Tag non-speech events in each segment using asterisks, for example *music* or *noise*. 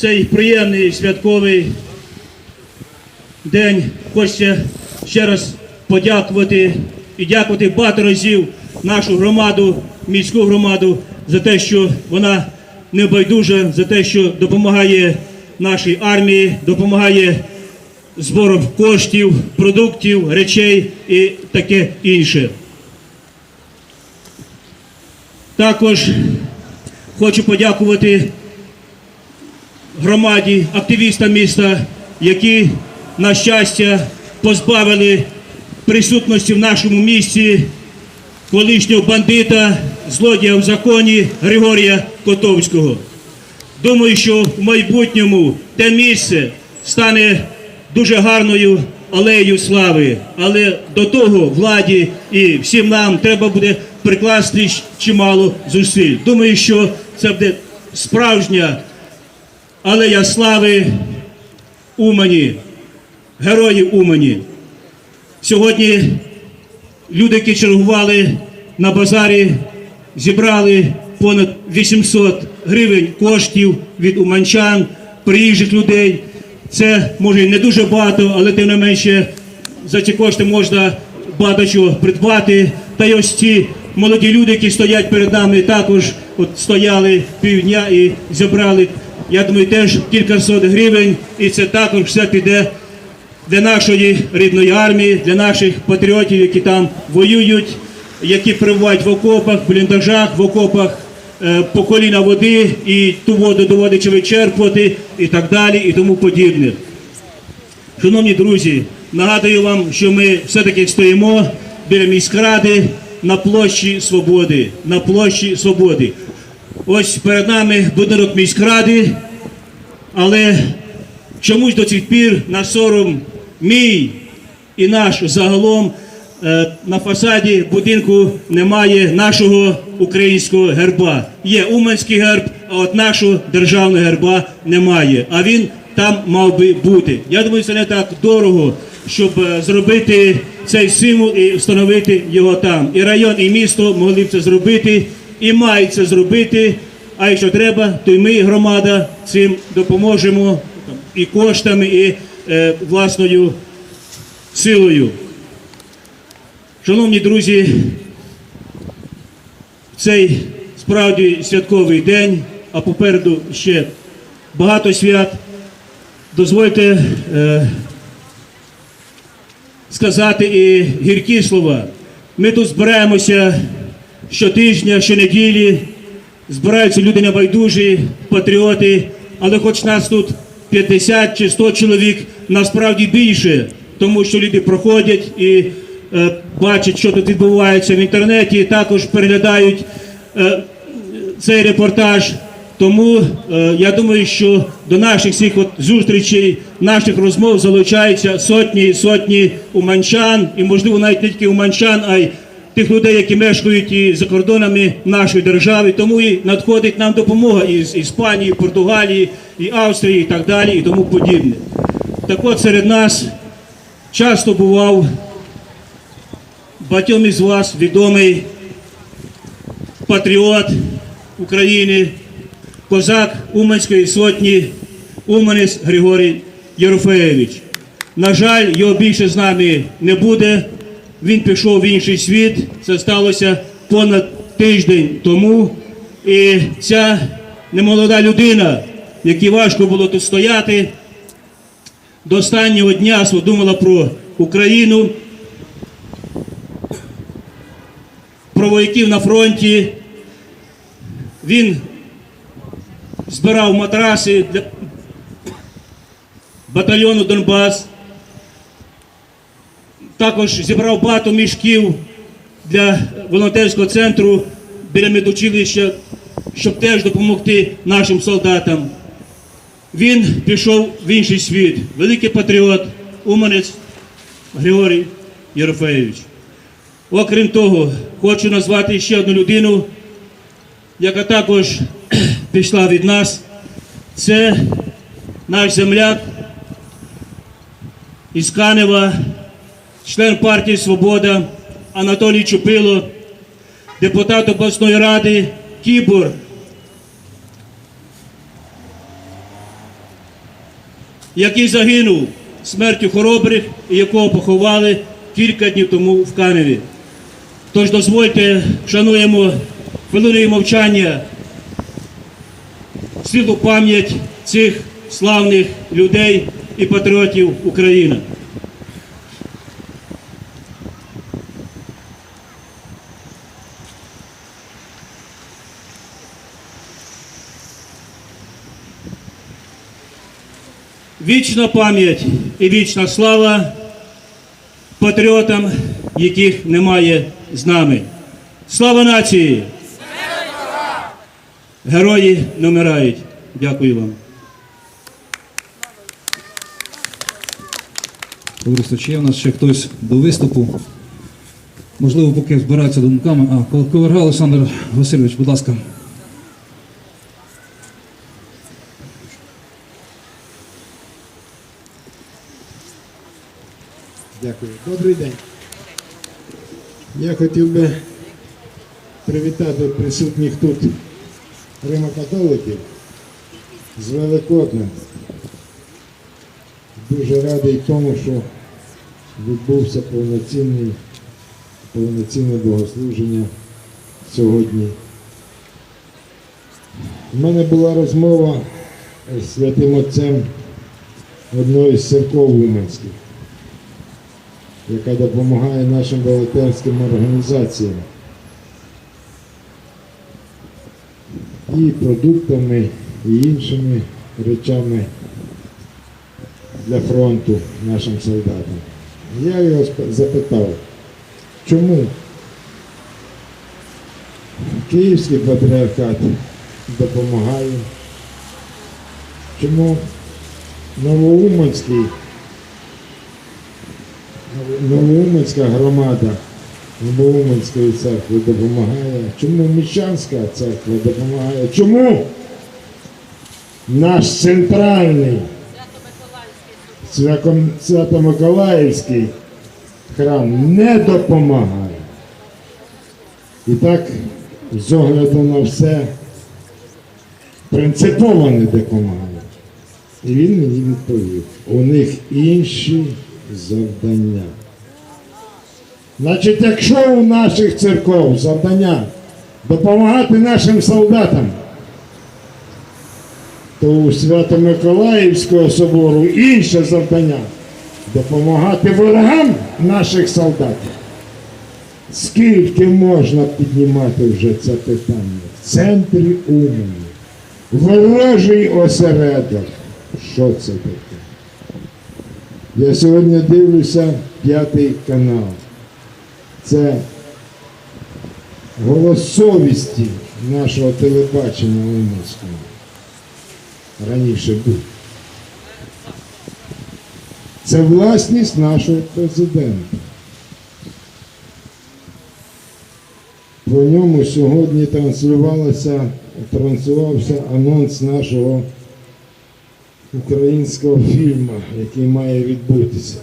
цей приємний святковий день хочеться ще раз подякувати і дякувати багато разів нашу громаду, міську громаду за те, що вона не байдужа, за те, що допомагає нашій армії, допомагає збором коштів, продуктів, речей і таке інше. Також хочу подякувати громаді, активістам міста, які, на щастя, позбавили присутності в нашому місті колишнього бандита, злодія в законі Григорія Котовського. Думаю, що в майбутньому те місце стане дуже гарною алеєю слави. Але до того владі і всім нам треба буде прикласти чимало зусиль. Думаю, що це буде справжня алея слави Умані, героїв Умані. Сьогодні люди, які чергували на базарі, зібрали понад 800 гривень коштів від уманчан, приїжджих людей. Це може не дуже багато, але тим не менше за ці кошти можна багато чого придбати. Та й ось ці молоді люди, які стоять перед нами, також от стояли півдня і зібрали, я думаю, теж кількасот гривень, і це також все піде для нашої рідної армії, для наших патріотів, які там воюють, які перебувають в окопах, в бліндажах, в окопах е, по коліна води і ту воду доводиться вичерпувати і так далі, і тому подібне. Шановні друзі, нагадую вам, що ми все-таки стоїмо біля міськради на площі Свободи. На площі Свободи. Ось перед нами будинок міськради, але чомусь до цих пір на сором мій і наш загалом е, на фасаді будинку немає нашого українського герба. Є уманський герб, а от нашого державного герба немає. А він там мав би бути. Я думаю, це не так дорого, щоб е, зробити цей символ і встановити його там. І район, і місто могли б це зробити, і мають це зробити. А якщо треба, то й ми, громада, цим допоможемо і коштами, і е, власною силою. Шановні друзі, цей справді святковий день, а попереду ще багато свят. Дозвольте е, сказати і гіркі слова. Ми тут збираємося щотижня, щонеділі, збираються люди небайдужі, патріоти, але хоч нас тут 50 чи 100 чоловік, насправді більше, тому що люди проходять і е, бачать, що тут відбувається в інтернеті, також переглядають е, цей репортаж. Тому е, я думаю, що до наших всіх от зустрічей, наших розмов залучаються сотні і сотні уманчан, і можливо навіть не тільки уманчан, а й тих людей, які мешкають і за кордонами нашої держави. Тому і надходить нам допомога із Іспанії, Португалії, і Австрії, і так далі, і тому подібне. Так от серед нас часто бував багатьом із вас відомий патріот України, козак Уманської сотні, Уманець Григорій Єрофеєвич. На жаль, його більше з нами не буде. Він пішов в інший світ. Це сталося понад тиждень тому. І ця немолода людина, якій важко було тут стояти, до останнього дня думала про Україну, про вояків на фронті. Він збирав матраси для батальйону Донбас. Також зібрав багато мішків для волонтерського центру біля медучилища, щоб теж допомогти нашим солдатам. Він пішов в інший світ. Великий патріот, уманець Григорій Єрофеєвич. Окрім того, хочу назвати ще одну людину, яка також *clears throat* пішла від нас. Це наш земляк із Канева, член партії Свобода Анатолій Чупило, депутат обласної ради Кібор. який загинув смертю хоробрих і якого поховали кілька днів тому в Каневі. Тож дозвольте, вшануємо хвилиною мовчання світлу пам'ять цих славних людей і патріотів України. Вічна пам'ять і вічна слава патріотам, яких немає з нами. Слава нації! Герої не вмирають. Дякую вам. Товариство, чи є в нас ще хтось до виступу? Можливо, поки збираються думками. А, Коверга Олександр Васильович, будь ласка. Дякую. Добрий день. Я хотів би привітати присутніх тут римокатоликів з Великоднем. Дуже радий тому, що відбувся повноцінний, повноцінне богослуження сьогодні. У мене була розмова з святим отцем одної з церков Уманських яка допомагає нашим волонтерським організаціям і продуктами, і іншими речами для фронту нашим солдатам. Я його запитав, чому Київський патріархат допомагає, чому Новоуманський Новоуманська громада Новоуманської церкви допомагає. Чому Міщанська церква допомагає? Чому наш центральний Свято- Свято-Миколаївський храм не допомагає? І так, з огляду на все, принципово не допомагає. І він мені відповів, у них інші завдання. Значить, якщо у наших церков завдання допомагати нашим солдатам, то у Свято-Миколаївського собору інше завдання допомагати ворогам наших солдатів. Скільки можна піднімати вже це питання? В центрі Умані. Ворожий осередок. Що це таке? Я сьогодні дивлюся п'ятий канал. Це голос совісті нашого телебачення Уманського. Раніше був. Це власність нашого президента. По ньому сьогодні транслювався анонс нашого українського фільму, який має відбутися.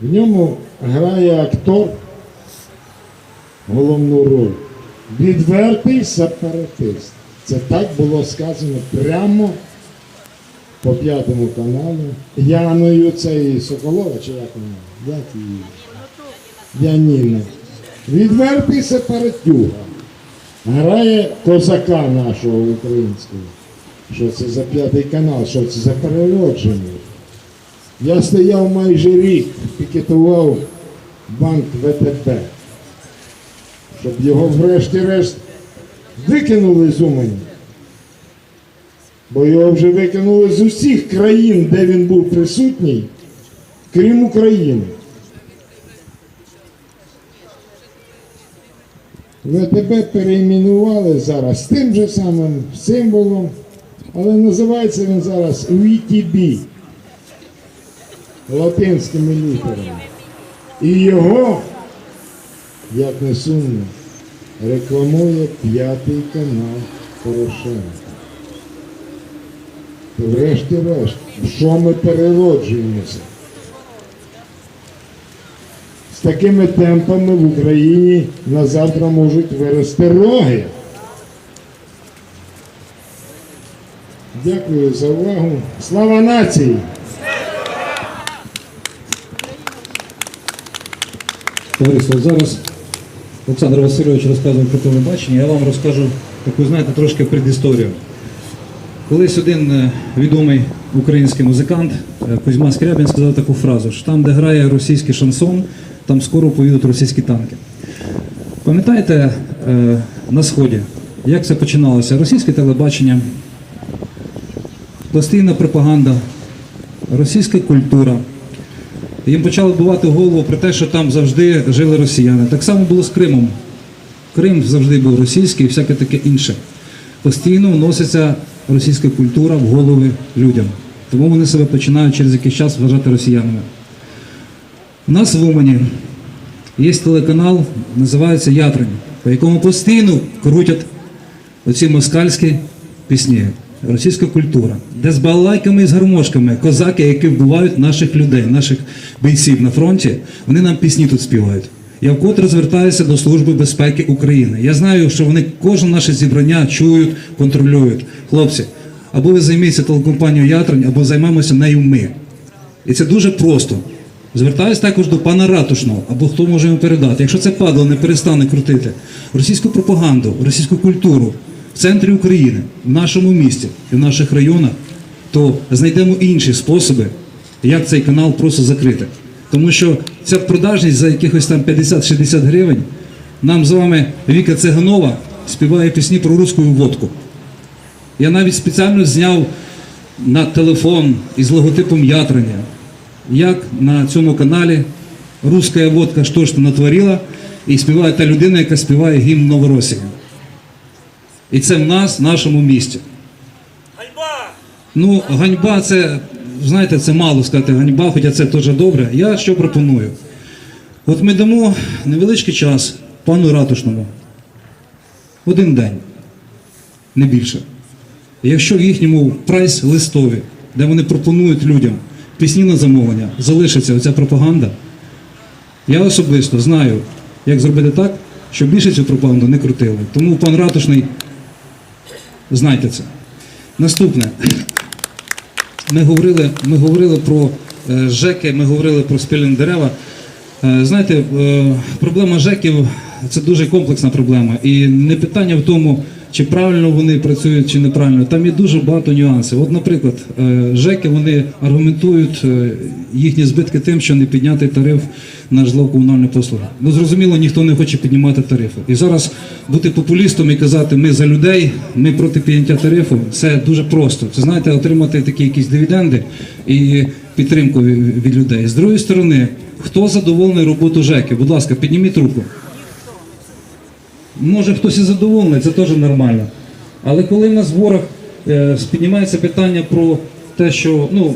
В ньому грає актор головну роль. Відвертий сепаратист. Це так було сказано прямо по п'ятому каналу. Яною цієї Соколова, чи як вона? Як її? Яніна. Відвертий сепаратюга. Грає козака нашого українського. Що це за п'ятий канал, що це за переродження? Я стояв майже рік, пікетував банк ВТБ, щоб його врешті-решт викинули з Умані. Бо його вже викинули з усіх країн, де він був присутній, крім України. ВТБ перейменували зараз тим же самим символом, але називається він зараз VTB латинськими літерами. І його, як не сумно, рекламує п'ятий канал Порошенка. Врешті-решт, що ми перероджуємося? З такими темпами в Україні на завтра можуть вирости роги. Дякую за увагу. Слава нації! Товариство, зараз Олександр Васильович розказує про телебачення, я вам розкажу таку, знаєте, трошки предісторію. Колись один е, відомий український музикант е, Кузьма Скрябін сказав таку фразу, що там, де грає російський шансон, там скоро поїдуть російські танки. Пам'ятаєте е, на Сході, як це починалося? Російське телебачення, постійна пропаганда, російська культура. Їм почали бувати голову про те, що там завжди жили росіяни. Так само було з Кримом. Крим завжди був російський і всяке таке інше. Постійно вноситься російська культура в голови людям. Тому вони себе починають через якийсь час вважати росіянами. У нас в Умані є телеканал, називається Ятрень, по якому постійно крутять оці москальські пісні, російська культура, де з балалайками і з гармошками козаки, які вбивають наших людей, наших бійців на фронті, вони нам пісні тут співають. Я вкотре звертаюся до Служби безпеки України. Я знаю, що вони кожне наше зібрання чують, контролюють. Хлопці, або ви займіться телекомпанією Ятрень, або займемося нею ми. І це дуже просто. Звертаюсь також до пана Ратушного, або хто може йому передати. Якщо це падло не перестане крутити російську пропаганду, російську культуру в центрі України, в нашому місті і в наших районах, то знайдемо інші способи, як цей канал просто закрити. Тому що ця продажність за якихось там 50-60 гривень нам з вами Віка Циганова співає пісні про руську водку. Я навіть спеціально зняв на телефон із логотипом ятрення, як на цьому каналі Руська водка що ж натворила, і співає та людина, яка співає гімн Новоросії. І це в нас, в нашому місті. Ганьба! Ну, ганьба це, знаєте, це мало сказати ганьба, хоча це теж добре. Я що пропоную? От ми дамо невеличкий час пану Ратушному. Один день, не більше. Якщо в їхньому прайс-листові, де вони пропонують людям пісні на замовлення, залишиться оця пропаганда, я особисто знаю, як зробити так, щоб більше цю пропаганду не крутили. Тому пан Ратушний, знайте це. Наступне. Ми говорили, ми говорили про е, ЖЕКи, ми говорили про спільні дерева. Е, знаєте, е, проблема ЖЕКів це дуже комплексна проблема. І не питання в тому, чи правильно вони працюють, чи неправильно. Там є дуже багато нюансів. От, наприклад, е, ЖЕКи вони аргументують е, їхні збитки тим, що не підняти тариф на житлово-комунальні послуги. Ну зрозуміло, ніхто не хоче піднімати тарифи. І зараз бути популістом і казати, ми за людей, ми проти підняття тарифу, це дуже просто. Це знаєте, отримати такі якісь дивіденди і підтримку від людей. З другої сторони, хто задоволений роботу ЖЕКи? Будь ласка, підніміть руку. Може хтось і задоволений, це теж нормально. Але коли на зборах е, піднімається питання про те, що ну,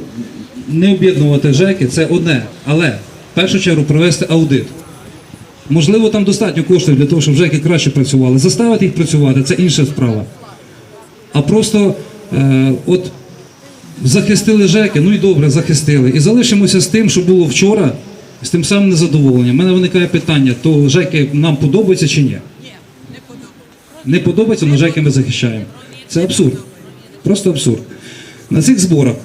не об'єднувати ЖЕКи, це одне. Але в першу чергу провести аудит. Можливо, там достатньо коштів для того, щоб ЖЕКи краще працювали. Заставити їх працювати це інша справа. А просто е, от захистили ЖЕКи, ну і добре, захистили. І залишимося з тим, що було вчора, з тим самим незадоволенням. У мене виникає питання, то ЖЕКи нам подобаються чи ні? Не подобається, але ЖЕКи ми захищаємо. Це абсурд. Просто абсурд. На цих зборах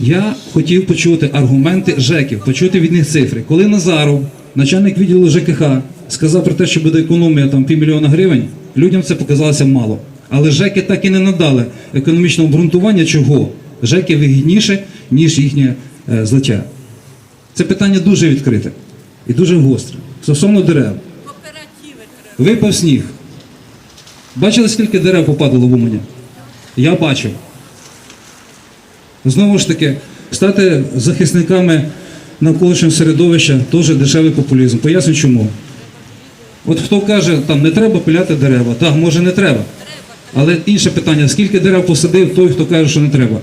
я хотів почути аргументи ЖЕКів, почути від них цифри. Коли Назаров, начальник відділу ЖКХ, сказав про те, що буде економія там півмільйона гривень, людям це показалося мало. Але ЖЕКи так і не надали економічного обґрунтування, чого ЖЕКи вигідніше, ніж їхнє е, злиття. Це питання дуже відкрите і дуже гостре. Стосовно дерев. Випав сніг. Бачили, скільки дерев попадало в Умані? Я бачив. Знову ж таки, стати захисниками навколишнього середовища теж дешевий популізм. Поясню чому. От хто каже, там не треба пиляти дерева, так, може не треба. Але інше питання, скільки дерев посадив той, хто каже, що не треба.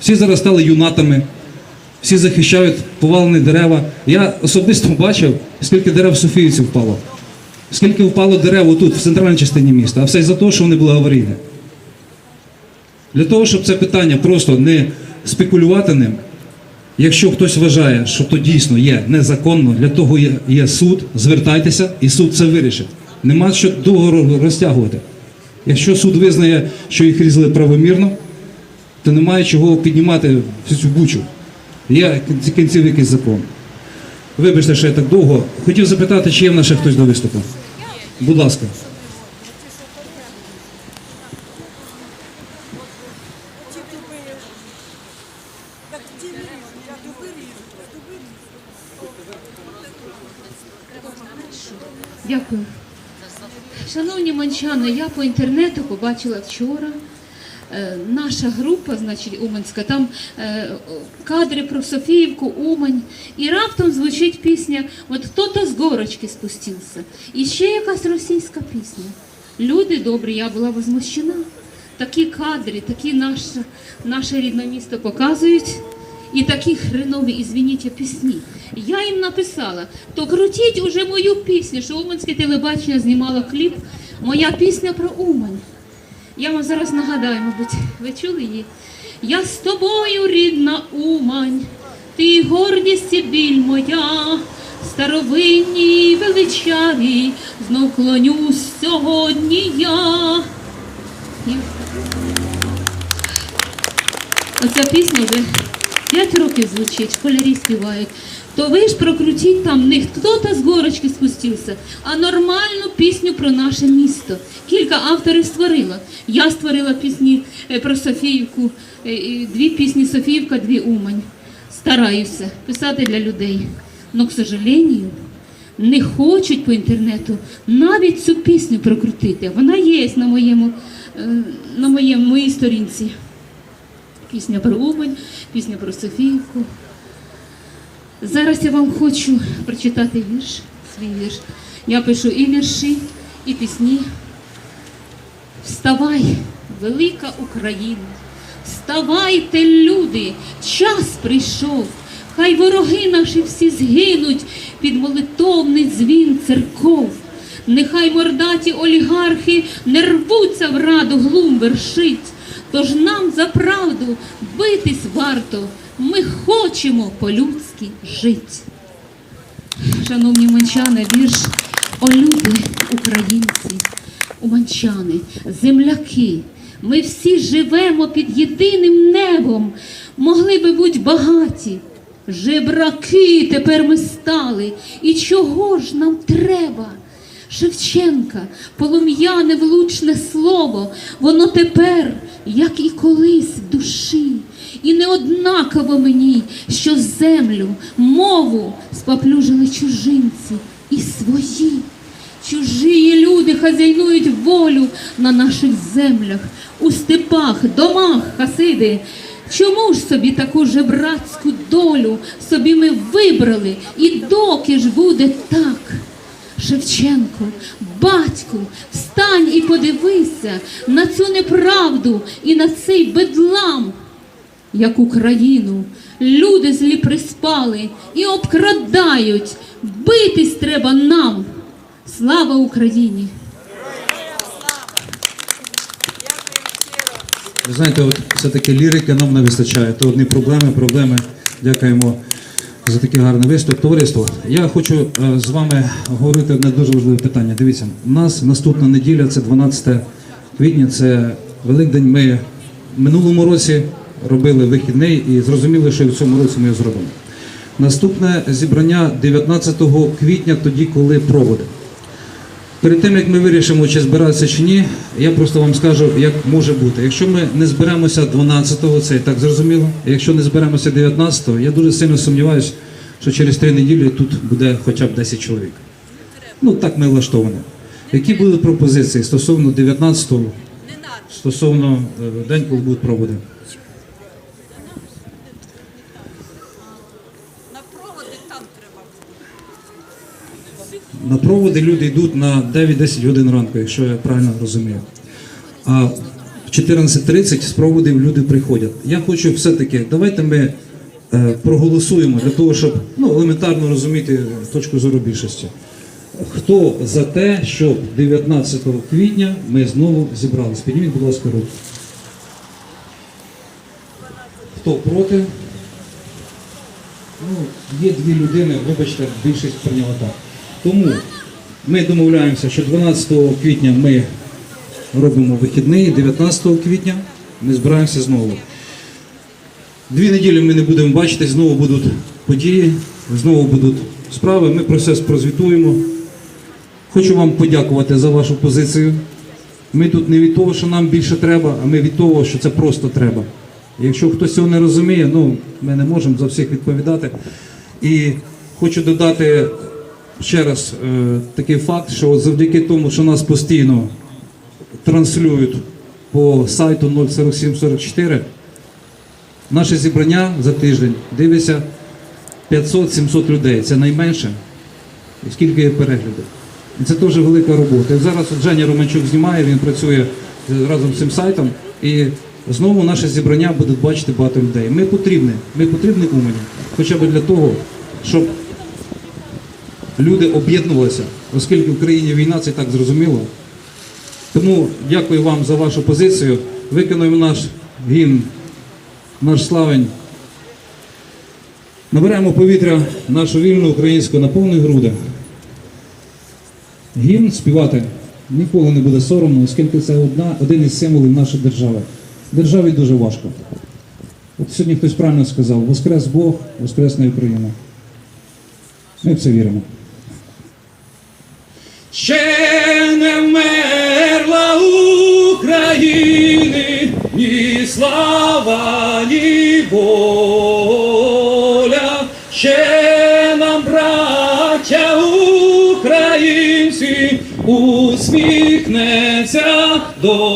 Всі зараз стали юнатами, всі захищають повалені дерева. Я особисто бачив, скільки дерев в Софіївці впало. Скільки впало дерев тут, в центральній частині міста, а все за те, що вони були аварійні. Для того, щоб це питання просто не спекулювати ним, якщо хтось вважає, що то дійсно є незаконно, для того є, є суд, звертайтеся, і суд це вирішить. Нема що довго розтягувати. Якщо суд визнає, що їх різали правомірно, то немає чого піднімати всю цю бучу. Є кінців якийсь закон. Вибачте, що я так довго. Хотів запитати, чи є в нас ще хтось до виступу. Будь ласка. Дякую. Шановні манчани, я по інтернету побачила вчора. Е, Наша група, значить, Уманська, там е, кадри про Софіївку, Умань. І раптом звучить пісня «От хто-то з горочки спустився. І ще якась російська пісня. Люди добрі, я була возмущена. Такі кадри, такі наше, наше рідне місто показують. І такі хренові, ізвініть, пісні. Я їм написала, то крутіть уже мою пісню, що Уманське телебачення знімало кліп. Моя пісня про Умань. Я вам зараз нагадаю, мабуть, ви чули її? Я з тобою, рідна Умань, ти гордість і біль моя, старовинній величавій, знов клонюсь сьогодні я. Оця пісня вже 5 років звучить, школярі співають. То ви ж прокрутіть там не хто-то з горочки спустився, а нормальну пісню про наше місто. Кілька авторів створила. Я створила пісні е, про Софіївку, е, дві пісні Софіївка, дві Умань. Стараюся писати для людей. Но, к сожалению, не хочуть по інтернету навіть цю пісню прокрутити. Вона є на моєму, е, на моєму моїй сторінці. Пісня про Умань, пісня про Софійку. Зараз я вам хочу прочитати вірш, свій вірш. Я пишу і вірші, і пісні. Вставай, велика Україна, вставайте, люди, час прийшов. Хай вороги наші всі згинуть під молитовний дзвін церков. Нехай мордаті олігархи не рвуться в раду глум вершить. Тож нам за правду битись варто. Ми хочемо по-людськи жить. Шановні манчани, вірш о українці, уманчани, земляки. Ми всі живемо під єдиним небом, могли би бути багаті. Жебраки тепер ми стали. І чого ж нам треба? Шевченка, полум'яне влучне слово, воно тепер, як і колись в душі. І не однаково мені, що землю, мову споплюжили чужинці і свої. Чужі люди хазяйнують волю на наших землях, у степах, домах, хасиди. Чому ж собі таку жебрацьку долю собі ми вибрали, і доки ж буде так? Шевченко, батьку, встань і подивися на цю неправду і на цей бедлам, як Україну люди злі приспали і обкрадають. Битись треба нам. Слава Україні! Ви знаєте, от все-таки лірики нам не вистачає. То одні проблеми, проблеми. Дякуємо за такий гарний виступ. Товариство, я хочу е, з вами говорити одне дуже важливе питання. Дивіться, у нас наступна неділя, це 12 квітня, це Великдень. Ми в минулому році робили вихідний і зрозуміли, що в цьому році ми його зробимо. Наступне зібрання 19 квітня, тоді, коли проводи. Перед тим як ми вирішимо, чи збиратися чи ні, я просто вам скажу, як може бути. Якщо ми не зберемося 12-го, це і так зрозуміло. Якщо не зберемося 19-го, я дуже сильно сумніваюся, що через три неділі тут буде хоча б 10 чоловік. Ну так ми влаштовані. Які будуть пропозиції стосовно 19-го, стосовно е, день, коли будуть проводи? На проводи там треба. На проводи люди йдуть на 9-10 годин ранку, якщо я правильно розумію. А в 14.30 з проводів люди приходять. Я хочу все-таки, давайте ми е, проголосуємо для того, щоб ну, елементарно розуміти точку зору більшості. Хто за те, щоб 19 квітня ми знову зібрались? Підніміть, будь ласка, руку. Хто проти? Ну, є дві людини, вибачте, більшість прийняла так. Тому ми домовляємося, що 12 квітня ми робимо вихідний, 19 квітня ми збираємося знову. Дві неділі ми не будемо бачити, знову будуть події, знову будуть справи. Ми процес прозвітуємо. Хочу вам подякувати за вашу позицію. Ми тут не від того, що нам більше треба, а ми від того, що це просто треба. Якщо хтось цього не розуміє, ну ми не можемо за всіх відповідати. І хочу додати ще раз е, такий факт, що завдяки тому, що нас постійно транслюють по сайту 04744, наше зібрання за тиждень дивиться 500-700 людей. Це найменше. Скільки є переглядів. І це теж велика робота. І зараз от Женя Романчук знімає, він працює разом з цим сайтом. І знову наше зібрання будуть бачити багато людей. Ми потрібні, ми потрібні Умані, хоча б для того, щоб люди об'єднувалися, оскільки в країні війна, це так зрозуміло. Тому дякую вам за вашу позицію. Виконуємо наш гімн, наш славень. Наберемо повітря нашу вільну українську на повні груди. Гімн співати ніколи не буде соромно, оскільки це одна, один із символів нашої держави. Державі дуже важко. От сьогодні хтось правильно сказав: Воскрес Бог, Воскресна Україна. Ми в це віримо. Ще не вмерла України, ні слава, ні воля, ще нам, браття українці, усміхнеться доля,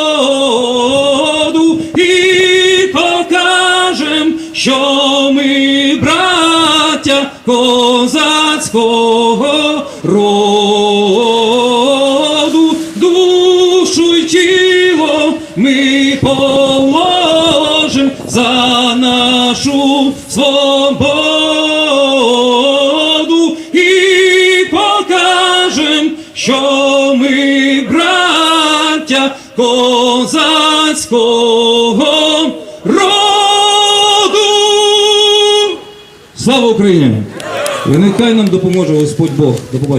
допоможе Господь Бог. До.